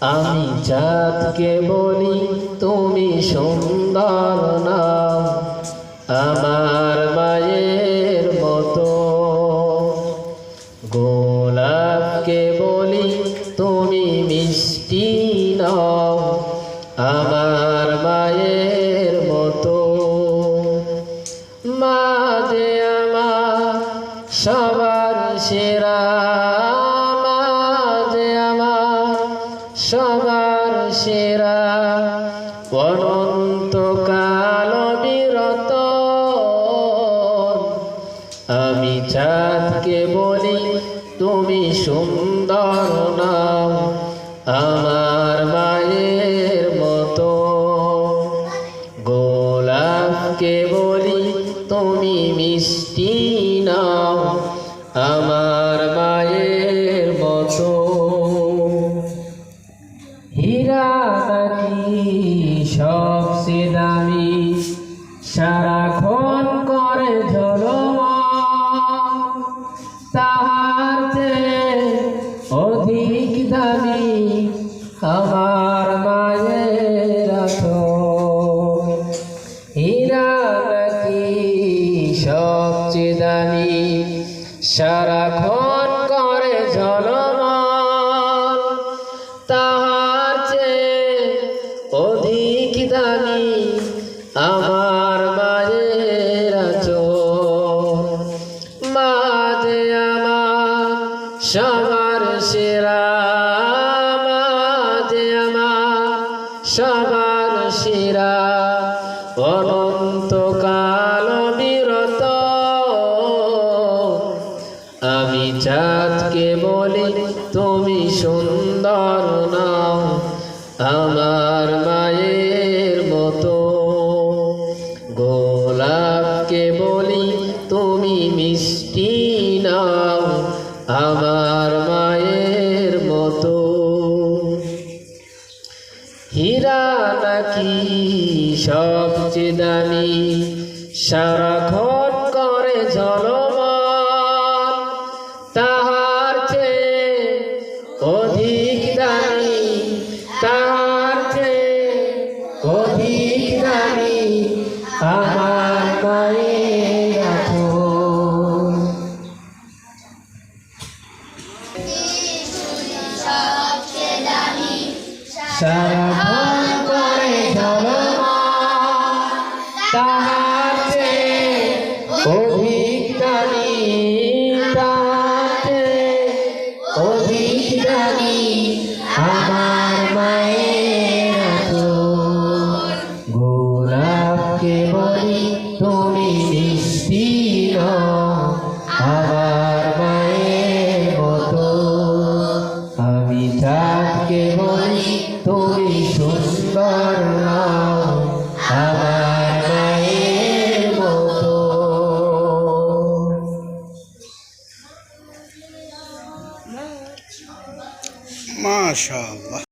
আমি চাঁদকে বলি, তুমি সুন্দর নাম। আমার মায়ের মতো। গোলাপকে বলি, তুমি মিষ্টি নাও আমার মায়ের মতো। মাঝে আমার সবার সেরা সেরা। অনন্তকাল বিরত আমি চাঁদকে বলি, তুমি সুন্দর নাম আমার মায়ের মতো। গোলাপকে বলি, তুমি মিষ্টি নাও, আমার মায়ের মতো। সারাক্ষণ করে ঝলমল। তাহার চেয়ে অধিক দামি আমার মায়ের। হীরা নাকি সবচেয়ে দামি? সারাক্ষণ করে ঝলমল। তাহার অধিক দামি আমার সবার সেরা আমার সবার সেরা অনন্তকাল বিরত, আমি চাঁদকে বলি, তুমি সুন্দর নাও, আমার মায়ের মতো। গোলাপকে আমার মায়ের মতো। হীরা নাকি সবচেয়ে দামি? সারাক্ষণ করে জলমান তাহার চেয়ে সারাক্ষণ করে দামি তাহার চেয়ে অধিক দামি আমার মায়ের। গোলাপকে বলি ما شاء الله.